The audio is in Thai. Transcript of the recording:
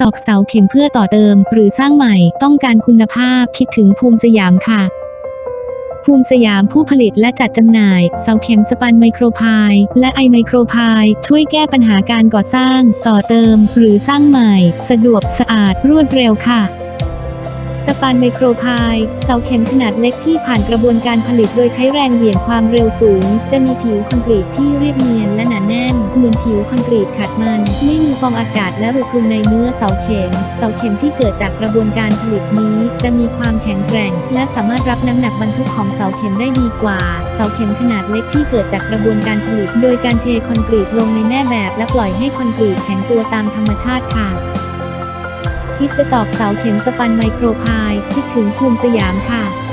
ตอกเสาเข็มเพื่อต่อเติม หรือสร้างใหม่ต้องการคุณภาพคิดถึงภูมิสยามค่ะ ภูมิสยามผู้ผลิตและจัดจำหน่าย เสาเข็มสปันไมโครพายและไอไมโครพายช่วยแก้ปัญหาการก่อสร้าง ต่อเติม หรือสร้างใหม่ สะดวกสะอาดรวดเร็วค่ะ สปันไมโครพาย เสาเข็มขนาดเล็กที่ผ่านกระบวนการผลิตโดยใช้แรงเหวี่ยงความเร็วสูง จะมีผิวคอนกรีตที่เรียบเนียนและหนาแน่น เหมือนผิวคอนกรีตขัดมัน ไม่มีฟองอากาศและรูคลุมในเนื้อเสาเข็ม เสาเข็มที่เกิดจากกระบวนการผลิตนี้ จะมีความแข็งแกร่ง และสามารถรับน้ำหนักบรรทุกของเสาเข็มได้ดีกว่า เสาเข็มขนาดเล็กที่เกิดจากกระบวนการผลิต โดยการเทคอนกรีตลงในแม่แบบ และปล่อยให้คอนกรีตแข็งตัวตามธรรมชาติค่ะ คิดจะตอกเสาเข็มสปันไมโครพาย คิดถึงภูมิสยามค่ะ